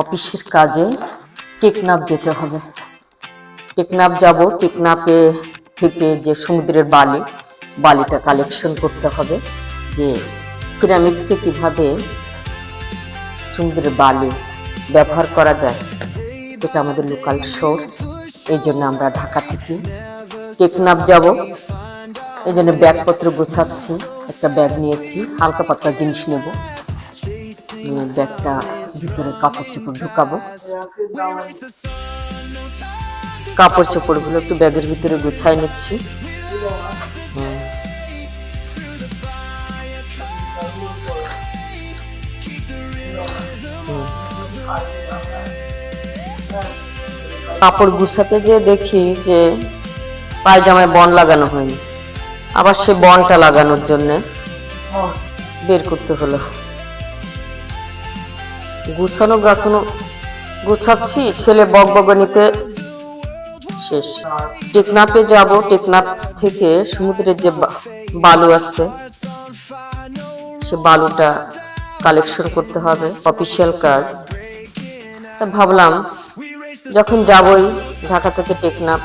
অফিসের কাজে টেকনাফ যেতে হবে। টেকনাফ যাব, টেকনাফে থেকে যে সমুদ্রের বালি, বালিটা কালেকশন করতে হবে যে সিরামিক্সে কীভাবে সমুদ্রের বালি ব্যবহার করা যায়, এটা আমাদের লোকাল সোর্স এই জন্য আমরা ঢাকা থেকে টেকনাফ যাব। এই জন্য ব্যাগপত্র গোছাচ্ছি, একটা ব্যাগ নিয়েছি, হালকা পাতলা জিনিস নেব। ব্যাগটা ভিতরে কাপড় চোপড় ঢুকাবো। কাপড় চোপড়গুলো একটু ব্যাগের ভিতরে গুছাই নিচ্ছি। কাপড় গুছাতে যে দেখি যে পায়জামায় বন লাগানো হয়নি। আবার সে বনটা লাগানোর জন্য বের করতে হলো। গুছানো গাছানো গুছাচ্ছি, ছেলে বকবগনিতে শেষ। টেকনাফে যাব, টেকনাফ থেকে সমুদ্রের যে বালু আছে সে বালুটা কালেকশন করতে হবে অফিসিয়াল কাজ। তা ভাবলাম, যখন যাবই ঢাকা থেকে টেকনাফ,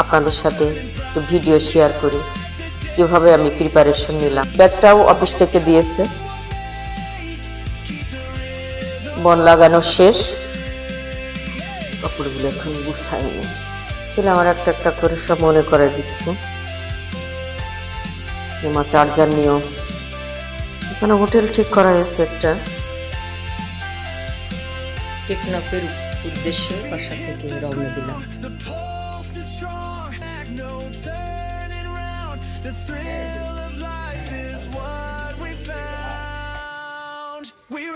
আপনাদের সাথে একটু ভিডিও শেয়ার করি। কীভাবে আমি প্রিপারেশন নিলাম। ব্যাগটাও অফিস থেকে দিয়েছে। বন লাগানো শেষ। কাপড়গুলো এখন গুছাইনি। ছেলে আমার একটা একটা করে সব মনে করে দিচ্ছে। আমার চার্জার নিয়েও। এখানে হোটেল ঠিক করা হয়েছে একটা। টেকনাফের উদ্দেশ্যে বাসা থেকে রওনা দিলাম।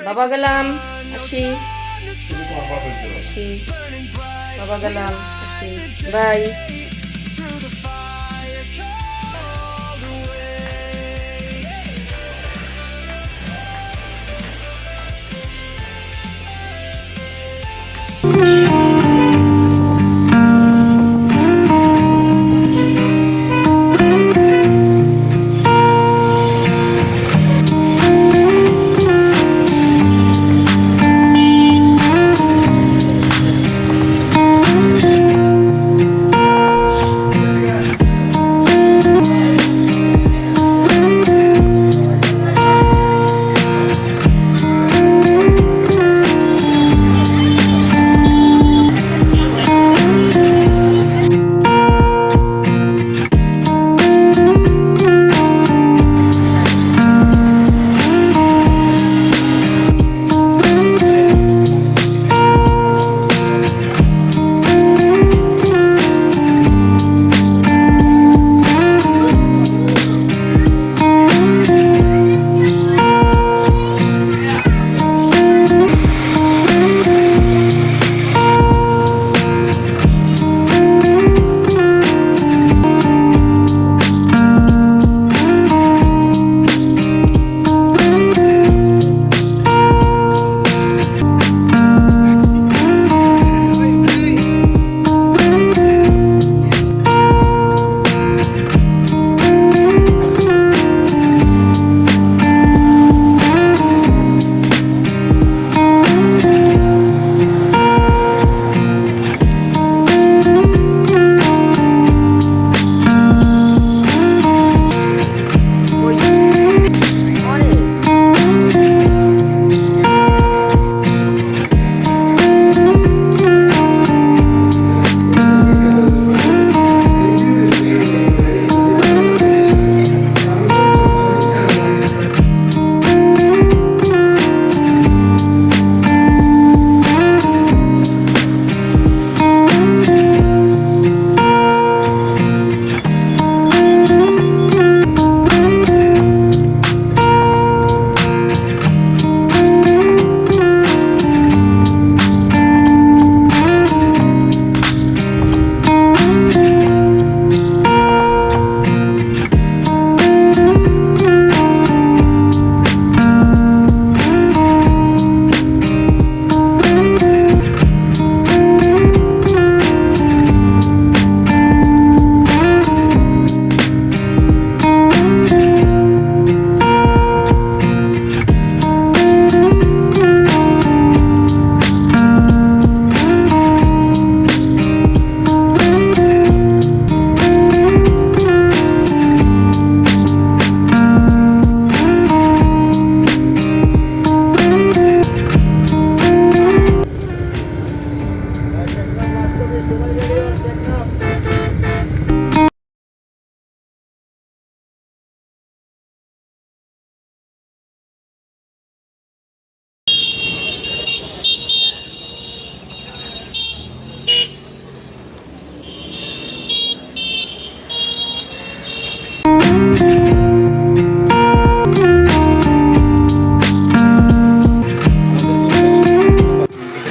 বাবা গেলাম আসি। আসি। বাবা গেলাম আসি। বাই।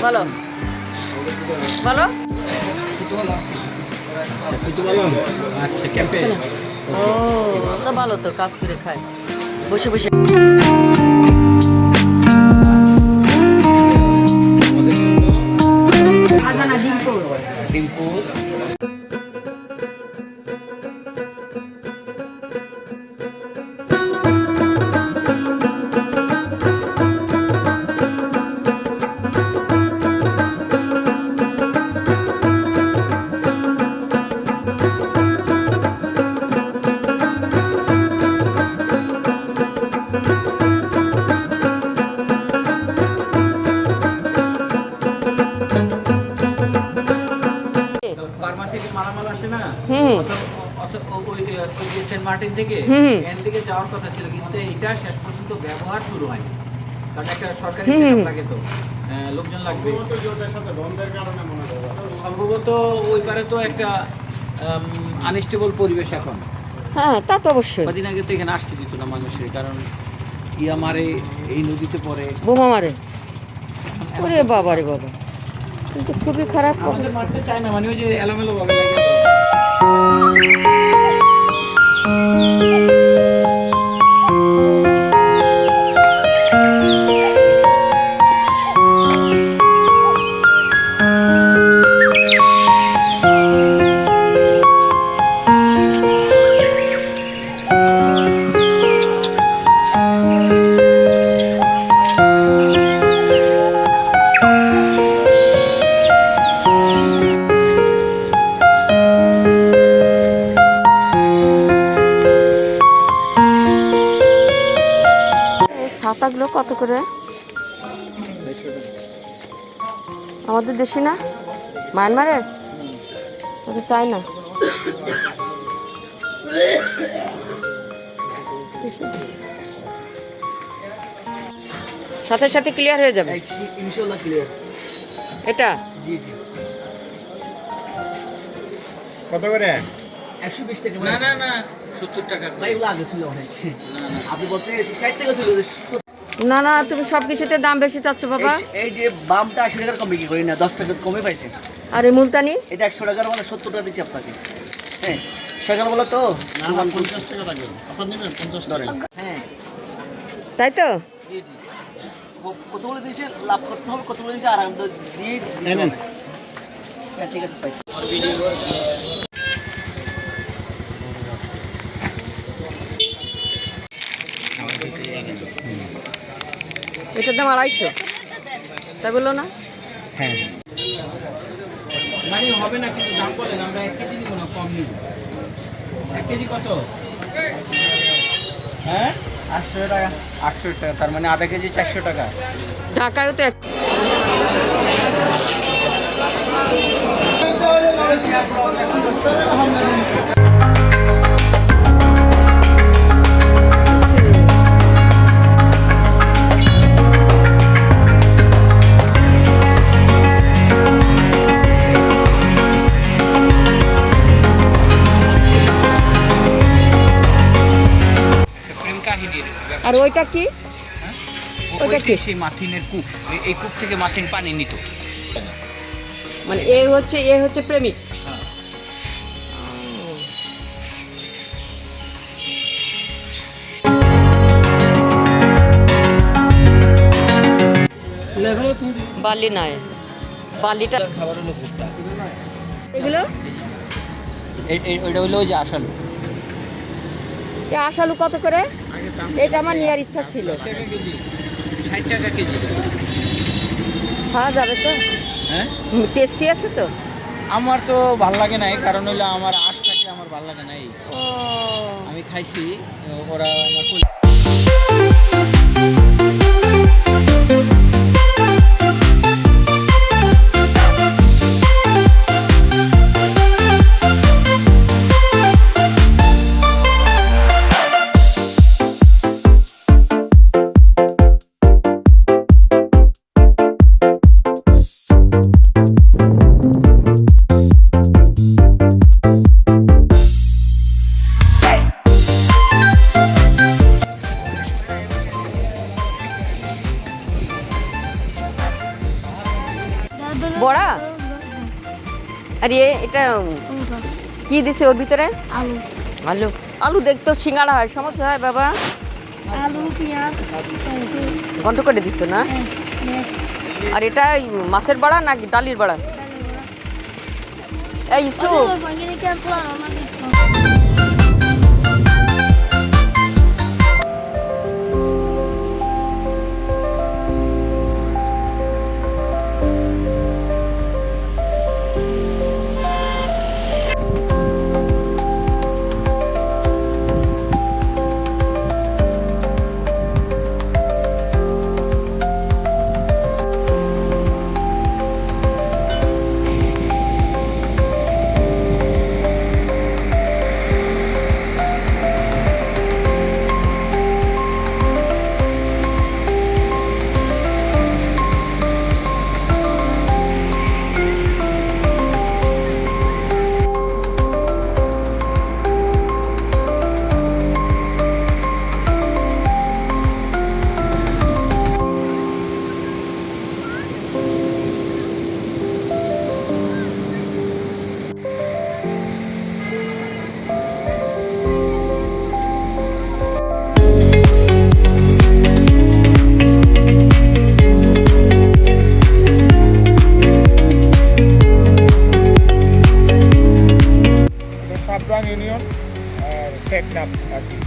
বলো। বলো। আচ্ছা ক্যাম্পে ও তো ভালো তো কাজ করে খায় বসে বসে। ডিম্পু মালামাল আসে না? হুম। অত- অত- ও- ওই ওই যে সেন্ট মার্টিন থেকে এন দিকে যাওয়ার কথা ছিল কিন্তু এটা শেষ পর্যন্ত ব্যবহার শুরু হয়নি। কারণ একটা সরকারি হুম। সেটআপ লাগে তো। লোকজন লাগবে। সম্ভবত ওই পারে তো একটা আনস্টেবল পরিবেশ এখন। হ্যাঁ তা তো অবশ্যই। কদিন আগে তো এখানে আসতে দিত না মানুষের কারণ ইয়া মারে এই নদীতে পড়ে। বোমা মারে। ওরে বাবা রে বাবা। কিন্তু খুবই খারাপ না মানে ওই যে এলোমেলো আমাদের দেশি না? মায়ানমারের? ওকে চাই না। সাথে সাথে ক্লিয়ার হয়ে যাবে। ইনশাল্লাহ ক্লিয়ার এটা? জি জি। কত করে? একশো বিশ টাকা। না না না সত্তর টাকা ভাই এগুলো অনেক। আপনি বলছেন ষাট টাকা ছিল না না তুমি সব কিছুতে দাম বেশি চাচ্ছ বাবা। এই- যে বামটা আশি টাকার কম বিক্রি করি না দশ টাকা কমে পাইছে। আর এই মুলতানি? এটা একশো টাকার মানে সত্তর টাকা দিচ্ছি আপনাকে। হ্যাঁ সকালবেলা তো পঞ্চাশ টাকা লাগবে। আপনার নেবেন? পঞ্চাশ ধরেন। হ্যাঁ। তাই তো? জি জি। ক- কতগুলো জিনিসে লাভ করতে হবে কতগুলো জিনিসে আরাম দিয়ে হ্যাঁ ঠিক আছে পাইছি। দাম আড়াইশো তাই বলল না? হ্যাঁ। মানে হবে না কিন্তু দাম বলেন আমরা এক কেজি নিব না কম নিব। এক কেজি কত? হ্যাঁ? আটশো টাকা আটশো টাকা তার মানে আধা কেজি চারশো টাকা। ঢাকায়ও তো এক কাহিনীর আর ওইটা কি? ওইটা কি? সেই মাথিনের কূপ। এই- কূপ থেকে মাথিন পানি নিত। মানে এ হচ্ছে এ হচ্ছে প্রেমিক? বালি নাই। বালিটা এগুলো? ওইটা হলো ওই যে আসালু। এ আশালু কত করে? এটা আমার নেওয়ার ইচ্ছা ছিল। ষাট টাকা কেজি। খাওয়া যাবে তো? হ্যাঁ? টেস্টি আছে তো? আমার তো ভালো লাগে নাই কারণ হইল আমার আশ থাকে আমার ভালো লাগে নাই। ও। আমি খাইছি ওরা আমার আর এ এটা কি দিছে ওর ভিতরে? আলু। আলু। আলু দেখতো সিঙ্গাড়া হয় সমস্যা হয় বাবা? আলু পেঁয়াজ বন্ধ করে দিছ না? হ্যাঁ, আর এটা মাছের বড়া নাকি ডালির বড়া? ডালের বড়া। এই ইসু aquí.